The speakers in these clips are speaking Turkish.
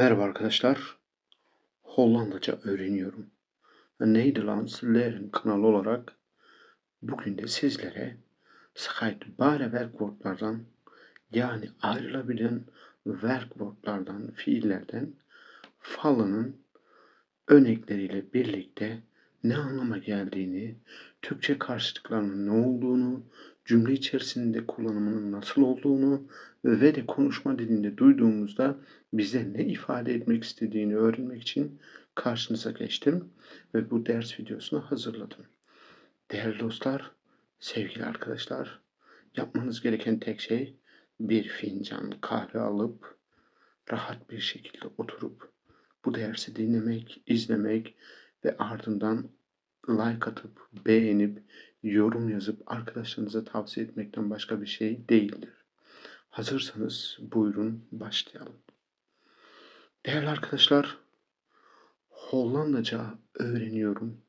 Merhaba arkadaşlar. Hollandaca öğreniyorum. Nederlands Learn kanalı olarak bugün de sizlere scheidbare werkwoordlardan yani ayrılabilen werkwoordlardan, fiillerden falının örnekleriyle birlikte ne anlama geldiğini, Türkçe karşılıklarının ne olduğunu, cümle içerisinde kullanımının nasıl olduğunu ve de konuşma dilinde duyduğumuzda bize ne ifade etmek istediğini öğrenmek için karşınıza geçtim ve bu ders videosunu hazırladım. Değerli dostlar, sevgili arkadaşlar, yapmanız gereken tek şey bir fincan kahve alıp rahat bir şekilde oturup bu dersi dinlemek, izlemek ve ardından like atıp, beğenip, yorum yazıp arkadaşlarınıza tavsiye etmekten başka bir şey değildir. Hazırsanız buyurun başlayalım. Değerli arkadaşlar, Hollandaca öğreniyorum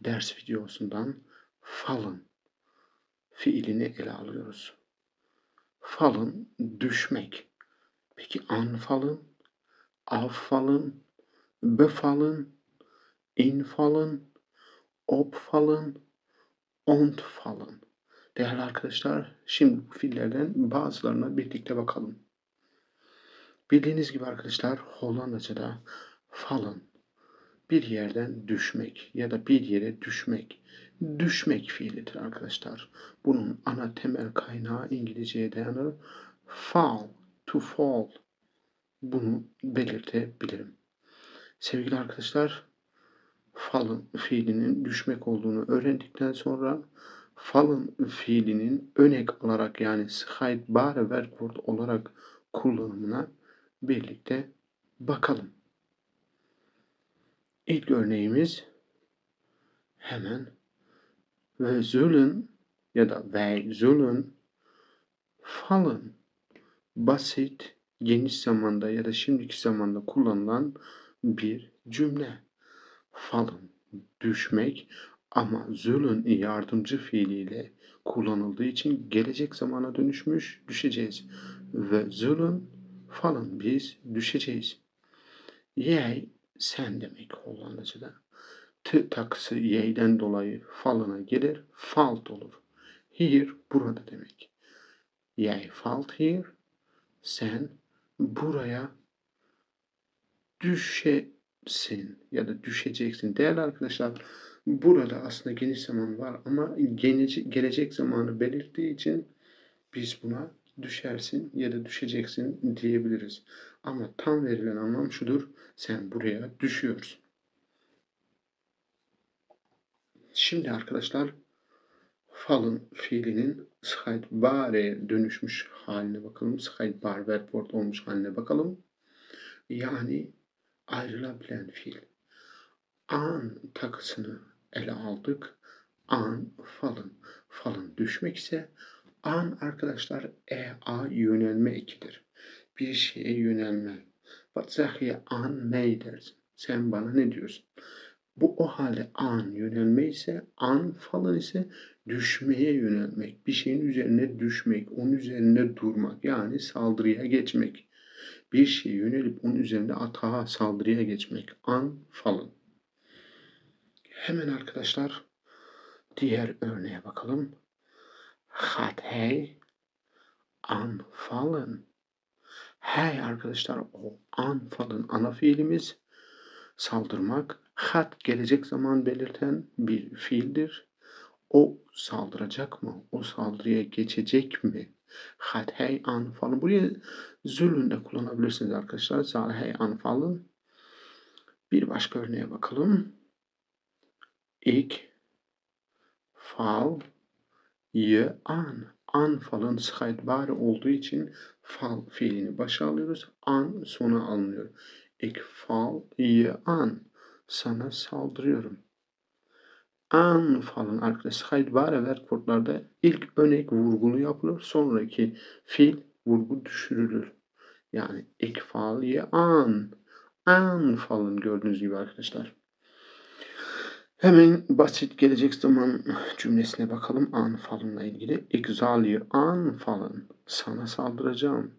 ders videosundan fallen fiilini ele alıyoruz. Fallen düşmek. Peki anfallen, afvallen, bevallen, invallen, opvallen, ontvallen. Değerli arkadaşlar, şimdi bu fiillerden bazılarına birlikte bakalım. Bildiğiniz gibi arkadaşlar Hollandaca'da fallen bir yerden düşmek ya da bir yere düşmek. Düşmek fiilidir arkadaşlar. Bunun ana temel kaynağı İngilizceye dayanır. Fall, to fall. Bunu belirtebilirim. Sevgili arkadaşlar, fallen fiilinin düşmek olduğunu öğrendikten sonra fallen fiilinin önek olarak yani scheidbare werkwoord olarak kullanımına birlikte bakalım. İlk örneğimiz hemen ve zullen ya da wij zullen fallen basit geniş zamanda ya da şimdiki zamanda kullanılan bir cümle. Fallen düşmek ama zullen yardımcı fiiliyle kullanıldığı için gelecek zamana dönüşmüş düşeceğiz. Ve zullen falan biz düşeceğiz. Yey sen demek Hollandaca'da. T takısı yeyden dolayı falına gelir, falt olur. Here burada demek. Yey falt here, sen buraya düşesin ya da düşeceksin. Değerli arkadaşlar burada aslında geniş zaman var ama gelecek zamanı belirttiği için biz buna düşersin ya da düşeceksin diyebiliriz. Ama tam verilen anlam şudur. Sen buraya düşüyorsun. Şimdi arkadaşlar fallen fiilinin scheidbare'ye dönüşmüş haline bakalım. Scheidbar verb olmuş haline bakalım. Yani ayrılabilen fiil. An takısını ele aldık. An fallen. Fallen düşmek ise An arkadaşlar e a yönelme ekidir. Bir şeye yönelme. Je an mij dersin. Sen bana ne diyorsun? Bu o halde an yönelme ise an falan ise düşmeye yönelmek. Bir şeyin üzerine düşmek, onun üzerine durmak. Yani saldırıya geçmek. Bir şeye yönelip onun üzerinde atağa, saldırıya geçmek. An falan. Hemen arkadaşlar diğer örneğe bakalım. Gaat hij aanvallen? Hij arkadaşlar o anfallen ana fiilimiz saldırmak. Hat gelecek zaman belirten bir fiildir. O saldıracak mı? O saldırıya geçecek mi? Hat hij aanvallen? Buraya zulün de kullanabilirsiniz arkadaşlar. Zal hij aanvallen? Bir başka örneğe bakalım. Ik val ye an. An falın scheidbare olduğu için fal fiilini başa alıyoruz. An sona alınıyor. Ik fal ye an. Sana saldırıyorum. An falın arkadaşlar scheidbare werkwoordlarda ilk örnek vurgulu yapılır. Sonraki fiil vurgu düşürülür. Yani ik fal ye an. An falın gördüğünüz gibi arkadaşlar. Hemen basit gelecek zaman cümlesine bakalım anfalınla ilgili. Ik zal je aanvallen. Sana saldıracağım.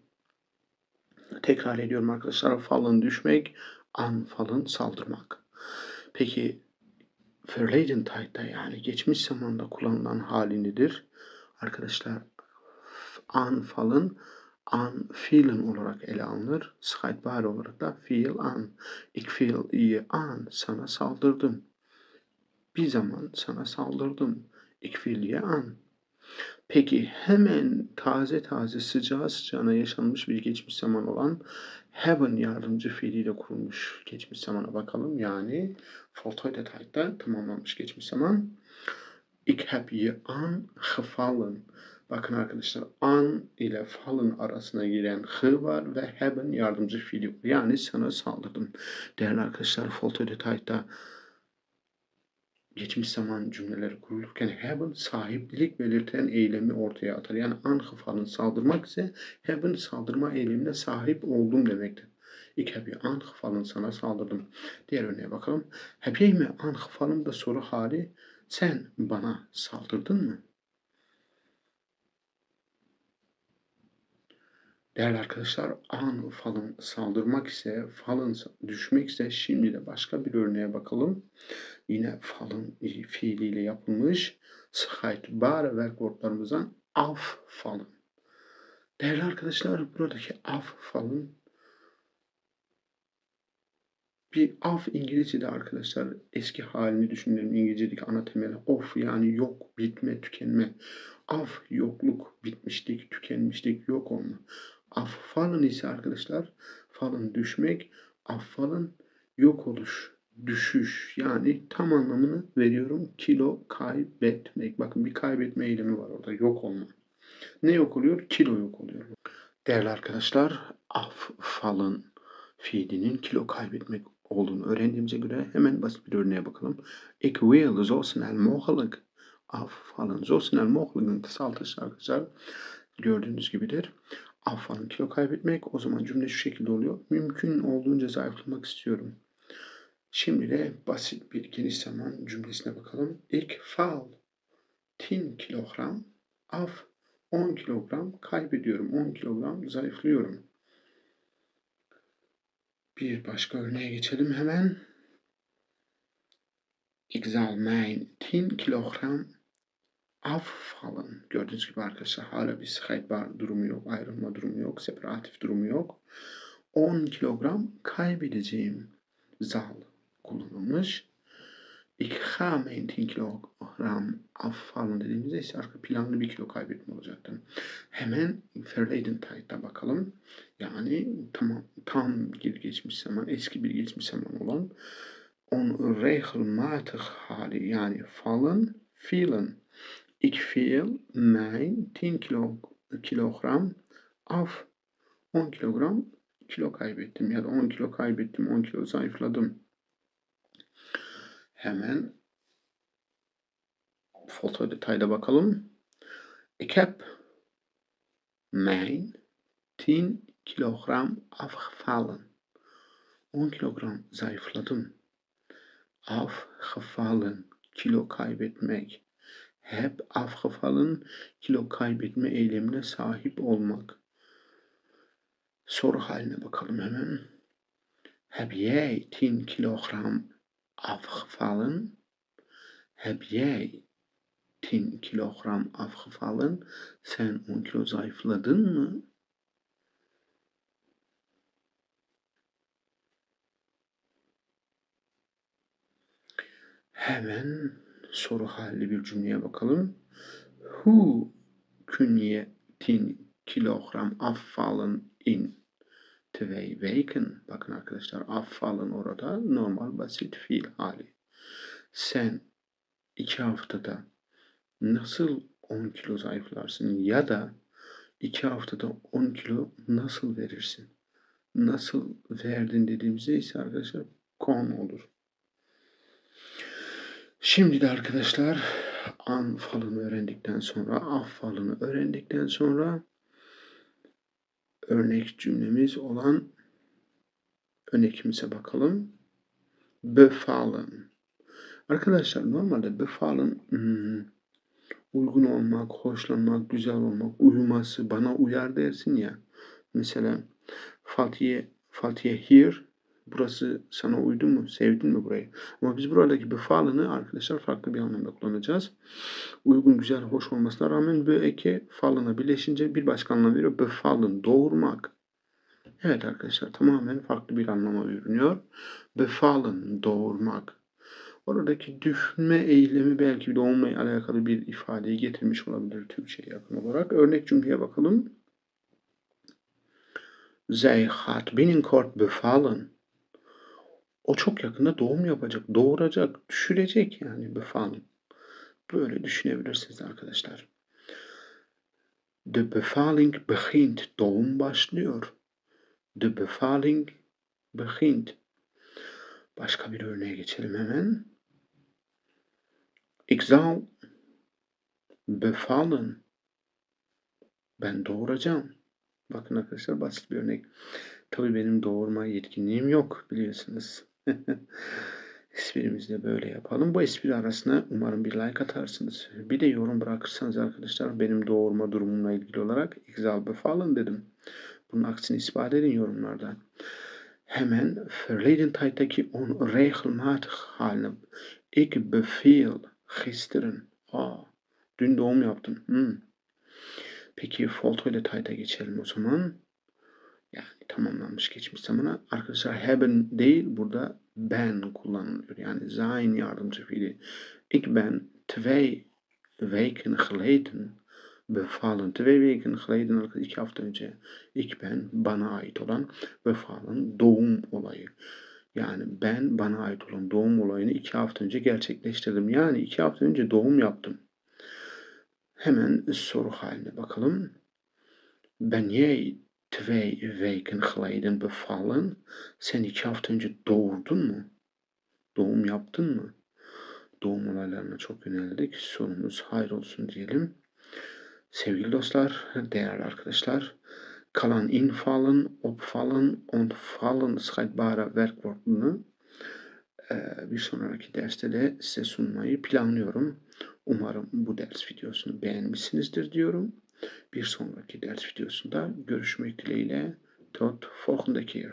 Tekrar ediyorum arkadaşlar. Fallen düşmek, anfallen saldırmak. Peki Verleden Tide'da yani geçmiş zamanda kullanılan hali nedir? Arkadaşlar anfallen anfielen olarak ele alınır. Scheidbar olarak da fiil an. Ik fiil iyi an. Sana saldırdım. Bir zaman sana saldırdım. Ik fiil ye an. Peki hemen taze taze sıcağı sıcağına yaşanmış bir geçmiş zaman olan heaven yardımcı fiiliyle kurulmuş geçmiş zamana bakalım. Yani voltooid tijd'da tamamlanmış geçmiş zaman. Ik heb je aangevallen. Bakın arkadaşlar an ile fallen arasına giren hı var ve hebben yardımcı fiili var. Yani sana saldırdım. Değerli arkadaşlar voltooid tijd'da geçmiş zaman cümleleri kurulurken haben sahiplik belirten eylemi ortaya atar. Yani angevallen saldırmak ise haben saldırma eylemine sahip oldum demektir. Ik heb je aangevallen sana saldırdım. Diğer örneğe bakalım. Heb jij me aangevallen da soru hali sen bana saldırdın mı? Değerli arkadaşlar an falın saldırmak ise falın düşmek ise şimdi de başka bir örneğe bakalım. Yine falın fiiliyle yapılmış scheidbare werkwoordlarımızdan af falın. Değerli arkadaşlar buradaki af falın bir af İngilizce'de arkadaşlar eski halini düşünelim. İngilizce'deki ana temeli of yani yok, bitme, tükenme. Af yokluk, bitmişlik, tükenmişlik, yok olma. Affalın ise arkadaşlar falın düşmek, affalın yok oluş, düşüş yani tam anlamını veriyorum. Kilo kaybetmek. Bakın bir kaybetme eylemi var orada yok olma. Ne yok oluyor? Kilo yok oluyor. Değerli arkadaşlar affalın fiilinin kilo kaybetmek olduğunu öğrendiğimize göre hemen basit bir örneğe bakalım. Ik wil zo snel mogelijk afvallen. Zo snel mogelijk'ın kısaltışı arkadaşlar gördüğünüz gibidir. Afvalın kilo kaybetmek o zaman cümle şu şekilde oluyor. Mümkün olduğunca zayıflamak istiyorum. Şimdi de basit bir geniş zaman cümlesine bakalım. Ik val 10 kilogram af 10 kilogram kaybediyorum. 10 kilogram zayıflıyorum. Bir başka örneğe geçelim hemen. Ik zal mijn 10 kilogram afvallen. Gördüğünüz gibi arkadaşlar hala bir scheidbar durumu yok, ayrılma durumu yok, separatif durumu yok. 10 kilogram kaybedeceğim. Zal kullanılmış. Ik ga mijn 10 kilogram afvallen dediğimizde ise arka planlı bir kilo kaybetme olacaktı. Hemen verleden tijd'da bakalım. Yani tamam tam bir geçmiş zaman, eski bir geçmiş zaman olan onregelmatig hali yani fallen, vielen. Ik viel mijn 10 kilo, kilogram af. 10 kilogram kilo kaybettim ya da 10 kilo kaybettim, 10 kilo zayıfladım. Hemen foto detayda bakalım. Ik heb mijn 10 kilogram afgevallen. 10 kilogram zayıfladım. Afgevallen, kilo kaybetmek. Heb afgevallen, kilo kaybetme eylemine sahip olmak. Soru haline bakalım hemen. Heb jij 10 kilogram afgevallen? Heb jij 10 kilogram afgevallen? Sen 10 kilo zayıfladın mı? Hemen soru halli bir cümleye bakalım. Who je 10 kilogram afvallen in twee weken. Bakın arkadaşlar afvallen orada normal basit fiil hali. Sen iki haftada nasıl 10 kilo zayıflarsın ya da iki haftada 10 kilo nasıl verirsin? Nasıl verdin dediğimizde ise arkadaşlar kon olur. Şimdi de arkadaşlar an falını öğrendikten sonra af falını öğrendikten sonra örnek cümlemiz olan örneğimize bakalım. Befallen. Arkadaşlar normalde befallen hmm, uygun olmak, hoşlanmak, güzel olmak, uyuması, bana uyar dersin ya. Mesela Fatih'e Fatih'e here burası sana uydu mu? Sevdin mi burayı? Ama biz buradaki befalını arkadaşlar farklı bir anlamda kullanacağız. Uygun, güzel, hoş olmasına rağmen bu eki falına birleşince bir başka anlam veriyor. Befalın, doğurmak. Evet arkadaşlar tamamen farklı bir anlama bürünüyor. Befalın, doğurmak. Oradaki düşünme eylemi belki doğumla alakalı bir ifadeyi getirmiş olabilir Türkçe'ye yakın olarak. Örnek cümleye bakalım. Zij gaat binnenkort bevallen. O çok yakında doğum yapacak, doğuracak, düşürecek yani bevallen. Böyle düşünebilirsiniz arkadaşlar. De bevalling begint. Doğum başlıyor. De bevalling begint. Başka bir örneğe geçelim hemen. Ik zal bevallen. Ben doğuracağım. Bakın arkadaşlar basit bir örnek. Tabii benim doğurma yetkinliğim yok biliyorsunuz. Esprimizi de böyle yapalım. Bu espri arasına umarım bir like atarsınız. Bir de yorum bırakırsanız arkadaşlar benim doğurma durumumla ilgili olarak ikzal bevallen dedim. Bunun aksini ispat edin yorumlarda. Hemen verleden tijddeki onregelmatig haline. Ik bevel gisteren. Aa, dün doğum yaptım. Hmm. Peki folto ile tayta geçelim o zaman. Yani tamamlanmış geçmiş zamana. Arkadaşlar haben değil burada ben kullanılıyor. Yani sein yardımcı fiili. Ik ben twee weken geleden bevallen. Twee weken geleden iki hafta önce ik ben bana ait olan bevallen doğum olayı. Yani ben bana ait olan doğum olayını iki hafta önce gerçekleştirdim. Yani iki hafta önce doğum yaptım. Hemen soru haline bakalım. Ben jij twee weken geleden bevallen? Sen iki hafta önce doğurdun mu? Doğum yaptın mı? Doğum olaylarına çok yöneldik. Sorumuz hayır olsun diyelim. Sevgili dostlar, değerli arkadaşlar, kalan invallen, opvallen, ontvallen scheidbare werkwoordunu bir sonraki derste de size sunmayı planlıyorum. Umarım bu ders videosunu beğenmişsinizdir diyorum. Bir sonraki ders videosunda görüşmek dileğiyle. Tot keer.